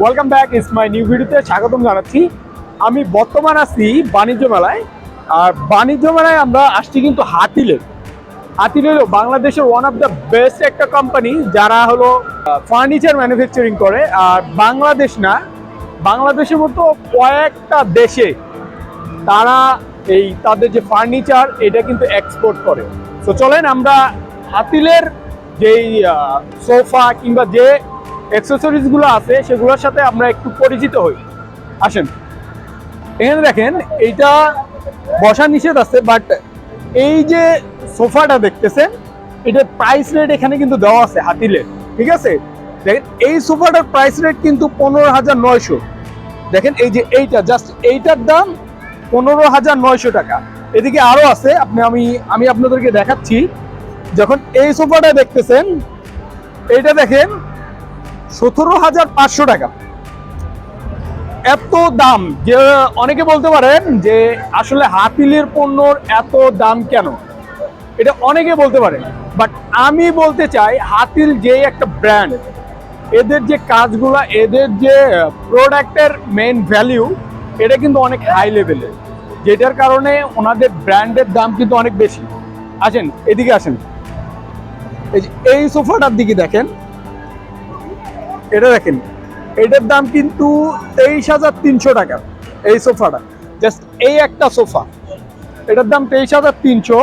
Welcome back is my new ভিডিওতে স্বাগতম জানাচ্ছি। আমি বর্তমান আছি বাণিজ্য মেলায়। আর বাণিজ্য মেলায় আমরা আসছি কিন্তু হাতিলের। হাতিল হলো বাংলাদেশের ওয়ান অফ দ্য বেস্ট একটা কোম্পানি যারা হলো ফার্নিচার ম্যানুফ্যাকচারিং করে। আর বাংলাদেশ না, বাংলাদেশের মতো কয়েকটা দেশে তারা এই তাদের যে ফার্নিচার এটা কিন্তু এক্সপোর্ট করে। তো চলেন আমরা হাতিলের যেই সোফা কিংবা যে অ্যাক্সেসরিজগুলো আছে, সেগুলোর সাথে আমরা একটু পরিচিত হই। আসেন। এখানে দেখেন, এইটা বসা নিষেধ আছে বাট এই যে সোফাটা দেখতেছেন এটার প্রাইস রেট এখানে কিন্তু দেওয়া আছে হাতিলের ঠিক আছে? দেখেন, এই সোফাটার প্রাইস রেট কিন্তু পনেরো হাজার নয়শো। দেখেন, এই যে এইটা জাস্ট এইটার দাম পনেরো হাজার নয়শো টাকা। এদিকে আরও আছে, আপনি, আমি আমি আপনাদেরকে দেখাচ্ছি। যখন এই সোফাটা দেখতেছেন, এইটা দেখেন সতেরো হাজার পাঁচশো টাকা। এত দাম, যে অনেকে বলতে পারেন যে আসলে হাতিলের পণ্যর এত দাম কেন? এটা অনেকে বলতে পারেন। বাট আমি বলতে চাই, হাতিল যে একটা ব্র্যান্ড এদের যে কাজগুলা, এদের যে প্রোডাক্টের মেন ভ্যালিউ এটা কিন্তু অনেক হাই লেভেলের যেটার কারণে ওনাদের ব্র্যান্ডের দাম কিন্তু অনেক বেশি। আসেন, এদিকে আসেন। এই এই সোফাটার দিকে দেখেন। এটা দেখেন, এটার দাম কিন্তু তেইশ হাজার তিনশো টাকা, এই সোফাটা। জাস্ট এই একটা সোফা। এটার দাম তেইশ হাজার তিনশো,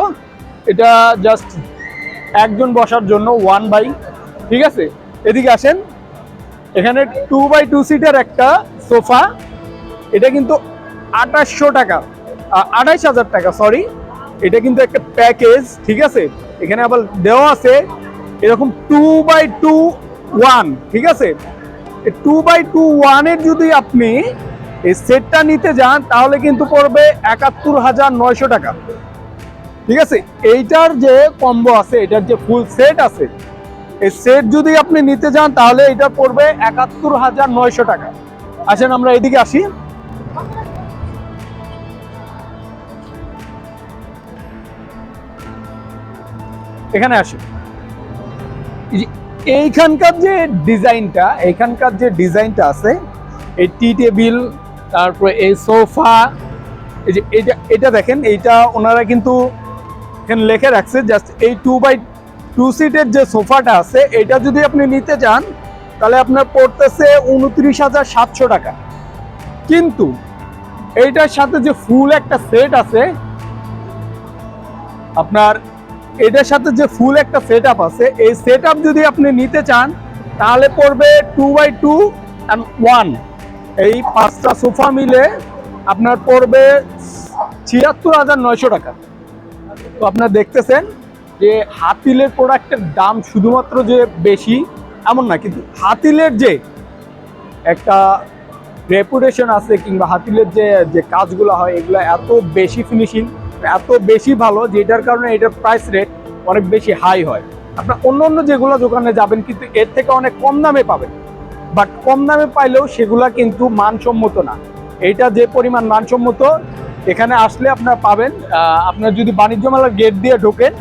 এটা জাস্ট একজন বসার জন্য ওয়ান বাই ঠিক আছে? এদিকে আসেন, এখানে টু বাই টু সিটের একটা সোফা, এটা কিন্তু আঠাশশো টাকা আঠাইশ হাজার টাকা সরি এটা কিন্তু একটা প্যাকেজ, ঠিক আছে? এখানে আবার দেওয়া আছে, এরকম টু বাই টু ওয়ান ঠিক আছে? টু বাই টু ওয়ানের যদি আপনি এই সেটটা নিতে যান, তাহলে কিন্তু পড়বে একাত্তর হাজার নয়শো টাকা। ঠিক আছে? এইটার যে কম্বো আছে, এটার যে ফুল সেট আছে, এই সেট যদি আপনি নিতে যান, তাহলে এটা পড়বে একাত্তর হাজার নয়শো টাকা। আসেন, আমরা এদিকে আসি। এখানে আসি। এইখানকার যে ডিজাইনটা, এইখানকার যে ডিজাইনটা আছে, এই টি টেবিল, তারপরে এই সোফা, এই যে এটা এটা দেখেন, এইটা ওনারা কিন্তু এখানে লেখে রাখছে জাস্ট এই টু বাই টু সিটের যে সোফাটা আছে, এটা যদি আপনি নিতে চান, তাহলে আপনার পড়তেছে উনত্রিশ হাজার সাতশো টাকা। কিন্তু এইটার সাথে যে ফুল একটা সেট আছে, আপনার এটার সাথে যে ফুল একটা সেট আছে, এই সেট যদি আপনি নিতে চান, তাহলে পড়বে two by two and one এই পাঁচটা সোফা মিলে আপনার পড়বে ছিয়াত্তর হাজার নয়শো টাকা। তো আপনারা দেখতেছেন যে হাতিলের প্রোডাক্টের দাম শুধুমাত্র যে বেশি, এমন না, কিন্তু হাতিলের যে একটা রেপুটেশন আছে কিংবা হাতিলের যে যে কাজগুলো হয়, এগুলো এত বেশি ফিনিশিং এত বেশি ভালো যেটার কারণে এটার প্রাইস রেট অনেক বেশি হাই হয়। আপনার অন্য অন্য যেগুলো দোকানে যাবেন কিন্তু এর থেকে অনেক কম দামে পাবেন। বাট কম দামে পাইলেও সেগুলা কিন্তু মানসম্মত না। এইটা যে পরিমাণ মানসম্মত, এখানে আসলে আপনারা পাবেন আপনার যদি বাণিজ্য মেলার গেট দিয়ে ঢোকেন,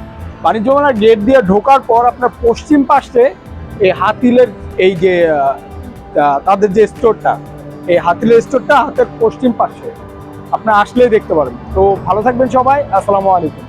বাণিজ্য মেলার গেট দিয়ে ঢোকার পর আপনার পশ্চিম পাশে এই হাতিলের এই যে তাদের যে স্টোরটা এই হাতিলের স্টোরটা হাতের পশ্চিম পাশে। আপনার আসলেই দেখতে পারেন। তো ভালো থাকবেন সবাই আসসালামু আলাইকুম।